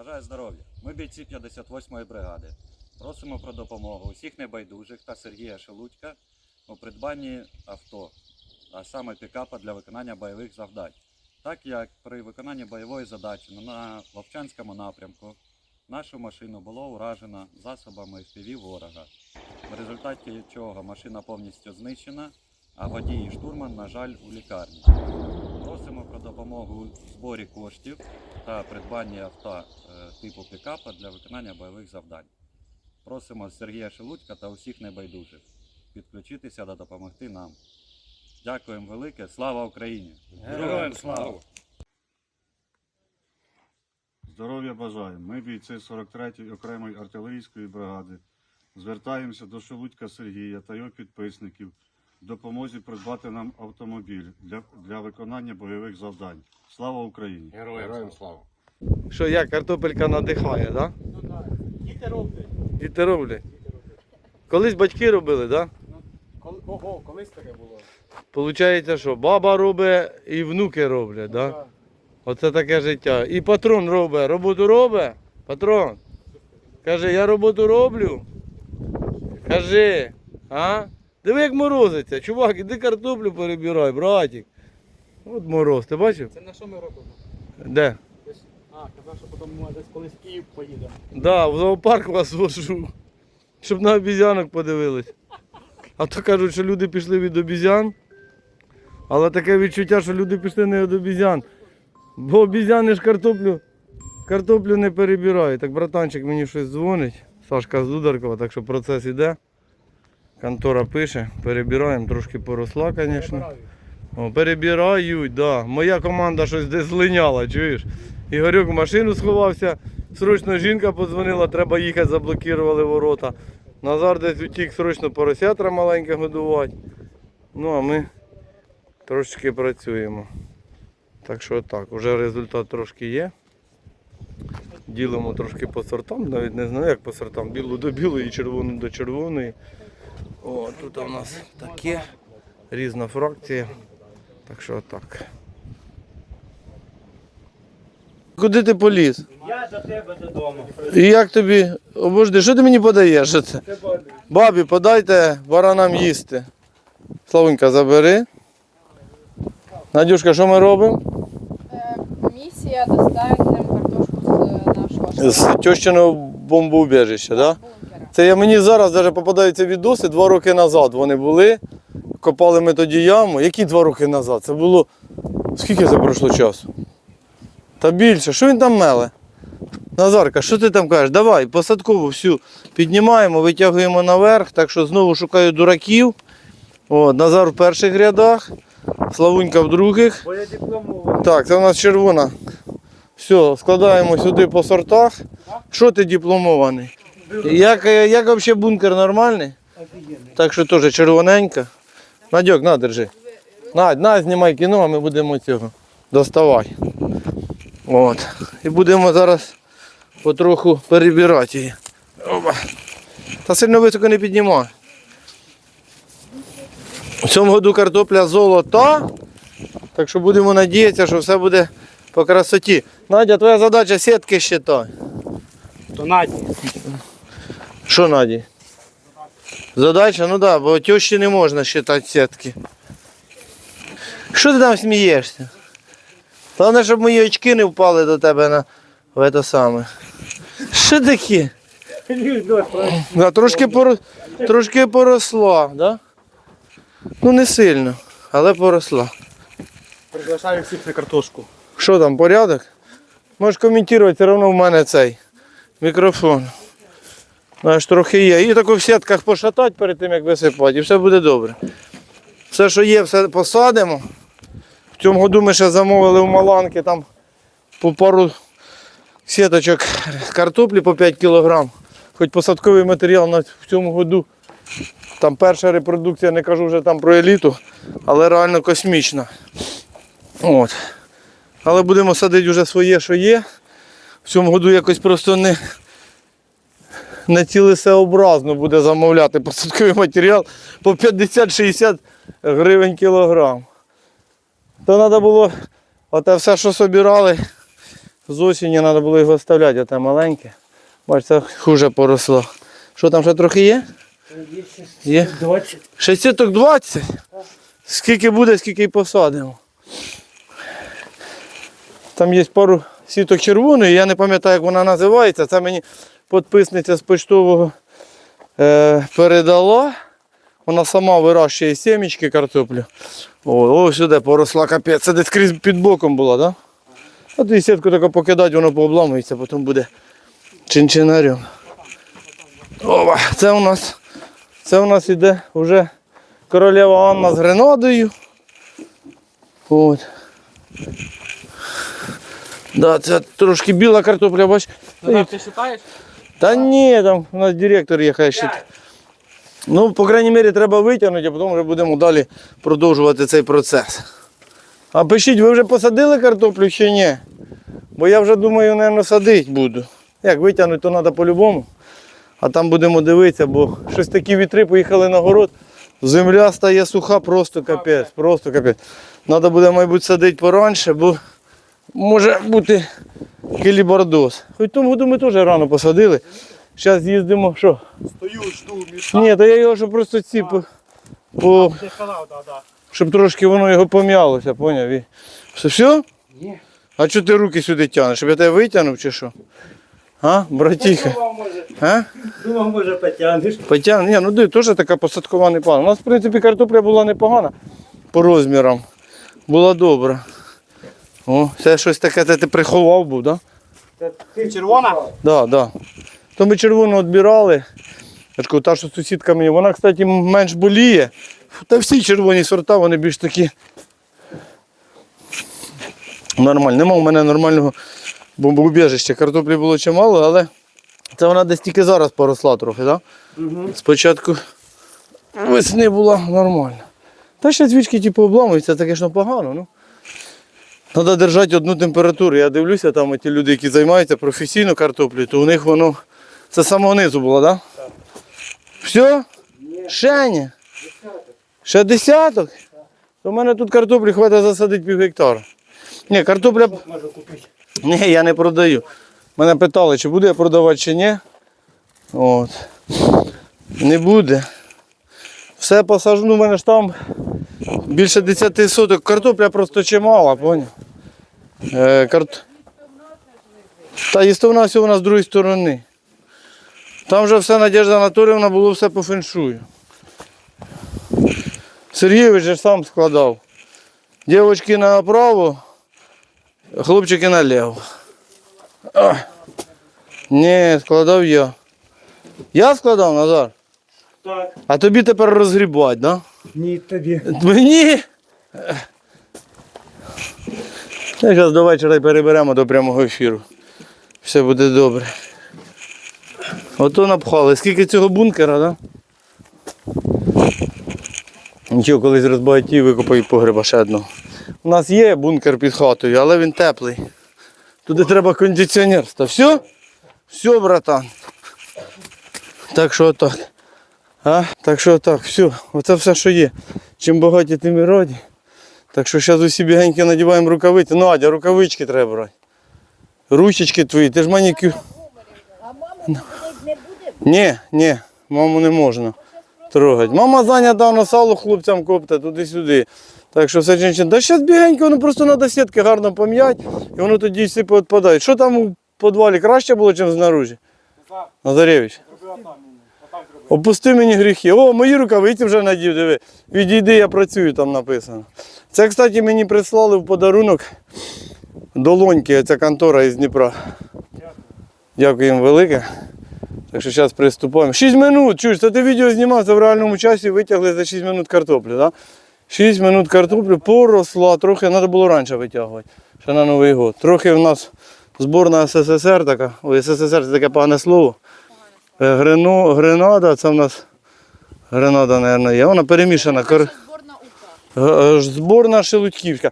Бажаю здоров'я. Ми бійці 58-ї бригади. Просимо про допомогу усіх небайдужих та Сергія Шелудька у придбанні авто, а саме пікапа для виконання бойових завдань. Так як при виконанні бойової задачі на Вовчанському напрямку нашу машину було уражено засобами FPV ворога, в результаті чого машина повністю знищена, а водій і штурман, на жаль, у лікарні. Просимо про допомогу у зборі коштів та придбанні авто е, типу пікапа для виконання бойових завдань. Просимо Сергія Шелудька та усіх небайдужих підключитися та допомогти нам. Дякуємо велике. Слава Україні! Героям слава! Здоров'я бажаємо. Ми бійці 43-ї окремої артилерійської бригади. Звертаємося до Шелудька Сергія та його підписників допомозі придбати нам автомобіль для, для виконання бойових завдань. Слава Україні! Героям слава! Що як картопелька надихає, так? Да? Ну так. Діти роблять. Діти роблять. Колись батьки робили, так? Да? Ну, ого, колись таке було. Получається, що баба робить і внуки роблять, так? Да? Оце таке життя. І патрон робить. Роботу робить? Патрон. Каже, я роботу роблю. Кажи, а? Диви, як морозиться. Чувак, іди картоплю перебирай, братик. От мороз, ти бачив? Це на що ми робимо? Де? А, казав, що потім ми десь колись в Київ поїдемо. Да, в зоопарк вас вожу. Щоб на обізянок подивились. А то кажуть, що люди пішли від обізян. Але таке відчуття, що люди пішли не від обізян. Бо обізяни ж картоплю, картоплю не перебирають. Так братанчик мені щось дзвонить. Сашка з Дударкова, так що процес іде. Контора пише, перебираємо, трошки поросла, звісно. Перебирають, да. Моя команда щось десь злиняла, чуєш? Ігорюк в машину сховався, срочно жінка подзвонила, треба їхати, заблокували ворота. Назар десь утік, срочно поросятра маленьке годувати. Ну а ми трошечки працюємо. Так що так, вже результат трошки є. Ділимо трошки по сортам, навіть не знаю як по сортам, білу до білої, червону до червоної. О, тут у нас таке, різна фракція. Так що так. Куди ти поліз? Я до тебе додому. І як тобі? Обожди, що ти мені подаєш? Це бабі. Бабі, подайте баранам їсти. Славунька, забери. Надюшка, що ми робимо? Е, Місія доставити картошку з нашого З тьощиного бомбоубіжища, так? Да? Це я мені зараз даже попадаються відоси, два роки назад вони були. Копали ми тоді яму. Які два роки назад? Це було. Скільки це пройшло часу? Та більше. Що він там меле? Назарка, що ти там кажеш? Давай, посадкову всю піднімаємо, витягуємо наверх, так що знову шукаю дураків. От, Назар в перших рядах, Славунька в других. Так, це у нас червона. Все, складаємо сюди по сортах. Що ти дипломований? Як, е, як взагалі бункер нормальний? Так що теж червоненька. Надьок, на, держи. Надь, на, знімай кіно, а ми будемо цього. Доставай. От. І будемо зараз потроху перебирати її. Опа. Та сильно високо не піднімай. У цьому году картопля золота. Так що будемо надіятися, що все буде по красоті. Надя, твоя задача сітки щитай. То Наді. Що, Наді? Задача, ну так, да, бо тещі не можна считати сітки. Що ти там смієшся? Головне, щоб мої очки не впали до тебе на в це саме. Що таке? Да, трошки, поро... трошки поросла, да? Ну не сильно, але поросла. Приглашаю всіх на картошку. Що там, порядок? Можеш коментувати, все одно в мене цей мікрофон. Знаєш, трохи є. І тако в сітках пошатати перед тим, як висипати, і все буде добре. Все, що є, все посадимо. В цьому году ми ще замовили в Маланки там по пару сіточок картоплі по 5 кг. Хоч посадковий матеріал в цьому году. Там перша репродукція, не кажу вже там про еліту, але реально космічна. От. Але будемо садити вже своє, що є. В цьому году якось просто не, не цілесообразно буде замовляти посадковий матеріал по 50-60 гривень кілограм. То треба було оте все, що собирали, з осені треба було його оставляти, а те маленьке. Бачите, хуже поросло. Що там ще трохи є? Є. 20. Ще сіток 20. Скільки буде, скільки й посадимо. Там є пару сіток червоної, я не пам'ятаю, як вона називається. Це мені підписниця з почтового е, передала. Вона сама вирощує сімечки картоплю. О, о, сюди поросла капець. Це десь крізь під боком була, так? Да? А тоді сітку таку покидати, воно пообламується, потім буде чинчинарем. Ова, це у нас, це у нас іде вже королева Анна з Гренадою. От. Да, це трошки біла картопля, бач. Ну, ти вважаєш? Та ні, там у нас директор є, хай ще. Ну, по крайній мірі, треба витягнути, а потім вже будемо далі продовжувати цей процес. А пишіть, ви вже посадили картоплю чи ні? Бо я вже думаю, мабуть, садити буду. Як витягнути, то треба по-любому. А там будемо дивитися, бо щось такі вітри поїхали на город. Земля стає суха, просто капець, просто капець. Треба буде, мабуть, садити пораньше, бо може бути кілібардоз. Хоч в тому году ми теж рано посадили. Зараз їздимо, що? Стою, жду, міша. Ні, то я його щоб просто ці по, по, щоб трошки воно його пом'ялося, поняв? І... Все? все? Ні. А чого ти руки сюди тягнеш? Щоб я тебе витягнув чи що? А, братіха? Думав, може, А? думав, може потягнеш. Потягну. Ні, ну диви, теж така посадкова непогана. У нас, в принципі, картопля була непогана по розмірам. Була добра. О, це щось таке, це ти приховав був, так? Да? Ти червона? Да, да. То ми червону відбирали. Я ж кажу, та, що сусідка мені, вона, кстати, менш боліє. Та всі червоні сорта, вони більш такі. Нормально. Нема у мене нормального бомбоубіжища. Картоплі було чимало, але це вона десь тільки зараз поросла трохи, так? Угу. Спочатку весни була нормально. Та ще свічки типу обламуються, це, звісно, погано. Ну. Треба держати одну температуру. Я дивлюся, там ті люди, які займаються професійно картоплею, то у них воно це з самого низу було, так? Да? Все? Ще ні? Ще десяток? То в мене тут картоплі хватить засадити пів гектара. Ні, картопля. Можу купити. Ні, я не продаю. Мене питали, чи буду я продавати, чи ні. От. Не буде. Все посажу, ну в мене ж там більше 10 соток. Картопля просто чимала, поняв? Е, карт... Та їстовна все у нас з другої сторони. Там вже все Надежда Анатоліївна було все по феншую. Сергійович же сам складав. Дівчатки направо, хлопчики наліво. Ні, складав я. Я складав, Назар? Так. А тобі тепер розгрібати, да? Ні, тобі. Мені? Зараз до вечора переберемо до прямого ефіру. Все буде добре. Ото напхали. Скільки цього бункера, так? Да? Нічого, колись розбагатів, викопаю погреба ще одного. У нас є бункер під хатою, але він теплий. Туди треба кондиціонер. Та все? Все, братан. Так що так. А? Так що так, все, оце все, що є. Чим багаті, тим і раді. Так що зараз усі бігеньки надіваємо рукавиці. Надя, рукавички треба брати. Ручечки твої, ти ж манікюр. А мама не буде? Ні, ні, маму не можна трогати. Мама зайнята на сало хлопцям копте туди-сюди. Так що все жінчин. Да зараз бігенько, воно просто треба сітки гарно пом'яти, і воно тоді всі відпадає. Що там у підвалі краще було, ніж знаружі? Назаревич. Опусти мені гріхи. О, мої рукавиці вже надів, диви. Відійди, я працюю, там написано. Це, кстати, мені прислали в подарунок долоньки, ця контора із Дніпра. Дякую їм велике. Так що зараз приступаємо. 6 минут, чуєш, це ти відео знімав, це в реальному часі витягли за 6 минут картоплю, так? 6 минут картоплі поросла, трохи треба було раніше витягувати, ще на Новий год. Трохи в нас зборна СССР така, ой, СССР це таке погане слово. Е, Грено, гренада, це в нас гренада, мабуть, є. Вона перемішана. Кор... Зборна ука. Е, Зборна шелудьківська.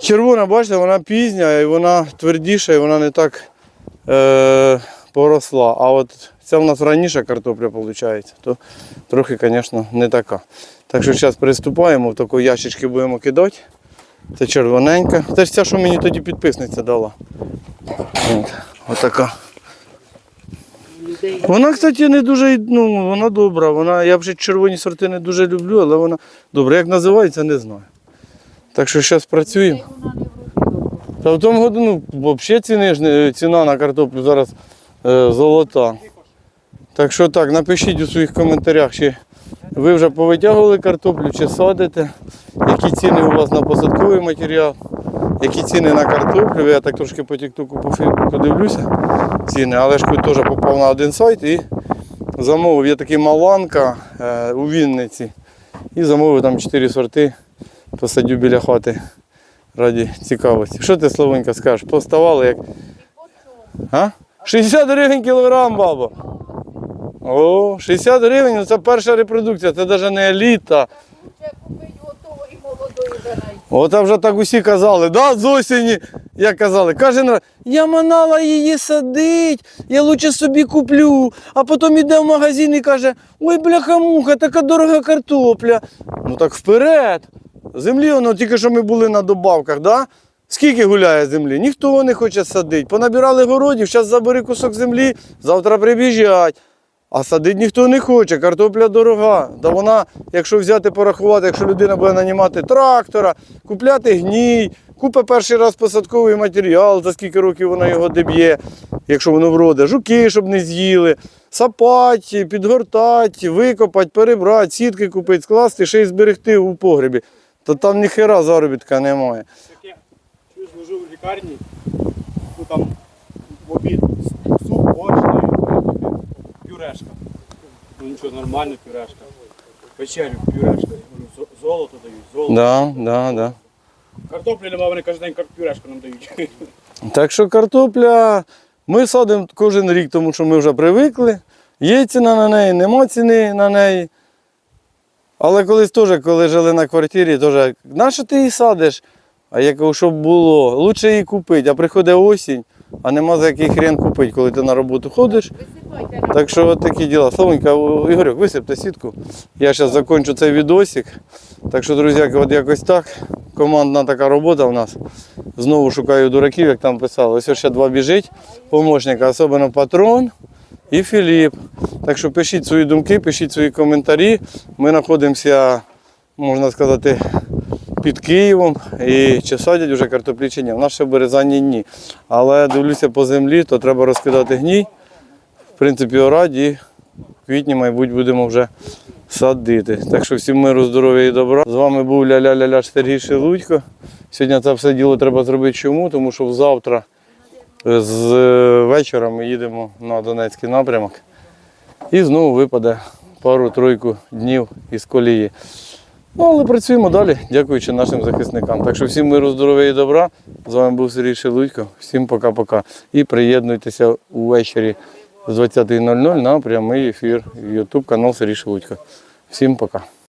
Червона, бачите, вона пізня і вона твердіша, і вона не так е, поросла. А от ця в нас раніше картопля виходить, то трохи, звісно, не така. Так що зараз приступаємо, в такі ящички будемо кидати. Це червоненька. Це ж ця, що мені тоді підписниця дала. От, отака. Вона, кстати, не дуже, ну, вона добра. Вона, я вже червоні сорти не дуже люблю, але вона добра. Як називається, не знаю. Так що зараз працюємо. Та в тому году, ну, взагалі ціни ціна на картоплю зараз е, золота. Так що так, напишіть у своїх коментарях, чи ви вже повитягували картоплю, чи садите, які ціни у вас на посадковий матеріал, які ціни на картоплю. Я так трошки по тіктоку по Фейсбуку дивлюся ціни, але ж теж попав на один сайт і замовив. Є такий маланка е, у Вінниці. І замовив там 4 сорти, посадю біля хати раді цікавості. Що ти, Славонька, скажеш? Поставали як. А? 60 гривень кілограм, баба. О, 60 гривень, ну це перша репродукція, це навіть не еліта. Купить готової молодої. Ота вже так усі казали, да, з осені, як казали, кожен раз, я манала її садить, я лучше собі куплю, а потім йде в магазин і каже, ой, бляха-муха, така дорога картопля. Ну так вперед. Землі, воно тільки що ми були на добавках, да? Скільки гуляє землі? Ніхто не хоче садити. Понабирали городів, зараз забери кусок землі, завтра прибіжать. А садити ніхто не хоче, картопля дорога. Та вона, якщо взяти порахувати, якщо людина буде нанімати трактора, купляти гній, купить перший раз посадковий матеріал, за скільки років вона його деб'є, якщо воно вроде, жуки, щоб не з'їли, сапать, підгортати, викопати, перебрати, сітки купити, скласти, ще й зберегти у погребі. То там ніхера заробітка немає. Таке, чую, служив в лікарні, ну там в обід суп, борщ, пюрешка. Ну нічого, нормально пюрешка. Вечерю пюрешка. Золото дають, золото. Да, да, да. Картоплі нема, вони кожен день пюрешку нам дають. Так що картопля ми садимо кожен рік, тому що ми вже привикли. Є ціна на неї, нема ціни на неї. Але колись теж, коли жили на квартирі, теж, нащо ти її садиш? А я кажу, щоб було, лучше її купити, а приходить осінь, а нема за який хрен купити, коли ти на роботу ходиш. Так що от такі діла. Славонька, Ігорюк, висипте сітку. Я зараз закінчу цей відосик. Так що, друзі, от якось так. Командна така робота в нас. Знову шукаю дураків, як там писали. Ось ще два біжить помощника, особливо патрон і Філіп. Так що пишіть свої думки, пишіть свої коментарі. Ми знаходимося, можна сказати, під Києвом і чи садять вже картоплі чи ні. В нас ще Березані ні. Але дивлюся по землі, то треба розкидати гній. В принципі, раді в квітні, мабуть, будемо вже садити. Так що всім миру, здоров'я і добра. З вами був ля-ля-ля-ля Сергій Шелудько. Сьогодні це все діло треба зробити чому? Тому що завтра з е, вечора ми їдемо на Донецький напрямок. І знову випаде пару-тройку днів із колії. Ну, але працюємо далі, дякуючи нашим захисникам. Так що всім миру, здоров'я і добра. З вами був Сергій Шелудько. Всім пока-пока. І приєднуйтеся увечері з 20.00 на прямий ефір Ютуб канал Сергій Шелудько. Всім пока.